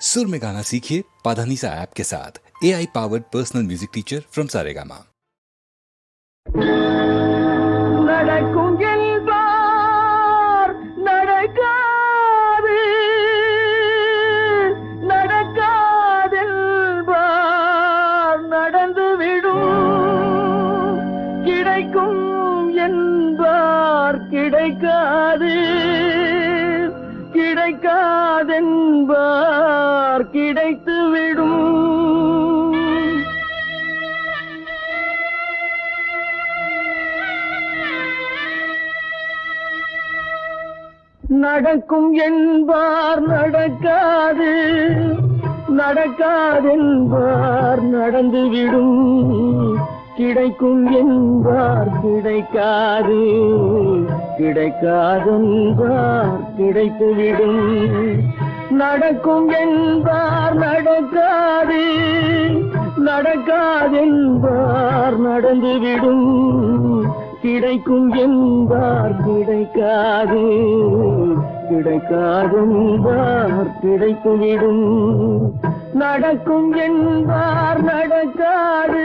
सुर में गाना सीखिए पाधानीसा ऐप के साथ A I powered personal music teacher from Saregama நடக்கும் என்பார் நடக்காது நடக்காதென்பார் நடந்துவிடும் கிடைக்கும் என்பார் கிடைக்காது கிடைக்காதென்பார் கிடைத்து விடும் நடக்கும் என்பார் நடக்காது நடக்காதென்பார் நடந்துவிடும். கிடைக்கும் என்பார் கிடைக்காது. கிடைக்காதென்பார் கிடைத்துவிடும். நடக்கும் என்பார் நடக்காது. நடக்காதென்பார் நடந்துவிடும். கிடைக்கும் என்பார் கிடைக்காது. கிடைக்காதென்பார் கிடைத்துவிடும். நடக்கும் என்பார் நடக்காது.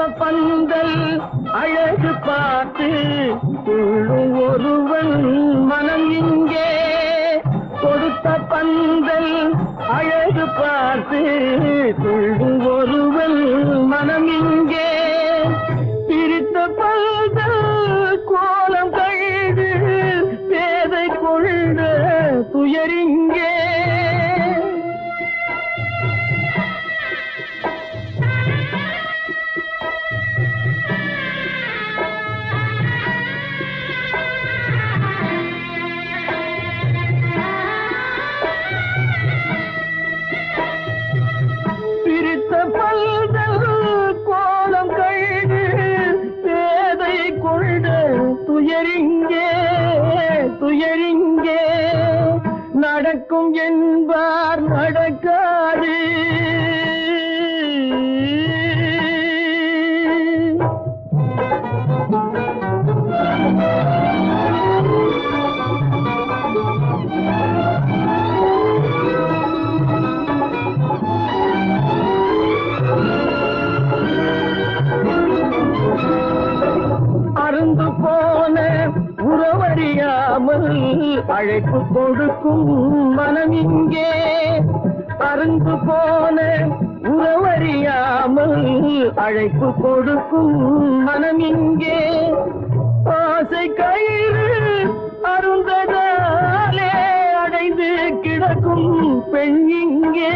பந்தல் அழகு பார்த்து உள்ளும் ஒருவன் மனம் இங்கே. கொடுத்த பந்தல் அழகு பார்த்து துள்ளும் ஒருவன் மனம் இங்கே. பிரித்த பந்தல் கோலம் கழுது பேதை கொண்ட துயரி நடக்கும் என்பார் நடக்காது. உறவறியாமல் அழைப்பு கொடுக்கும் மனம் இங்கே. அருந்து போன உறவறியாமல் அழைப்பு கொடுக்கும் மனம் இங்கே. ஆசை கயிறு அருந்ததாலே அடைந்து கிடக்கும் பெண் இங்கே.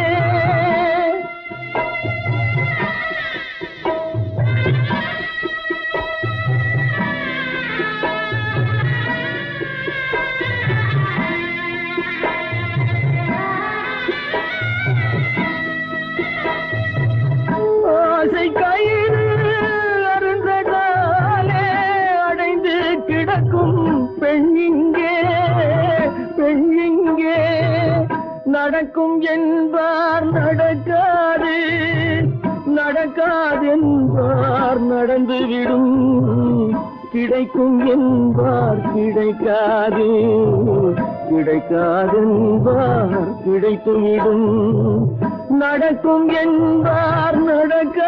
நடக்கும் என்பார் நடக்காது. நடக்காதென்பார் நடந்துவிடும் கிடைக்கும் என்பார் கிடைக்காது. கிடைக்காதென்பார் கிடைத்துவிடும் நடக்கும் என்பார் நடக்க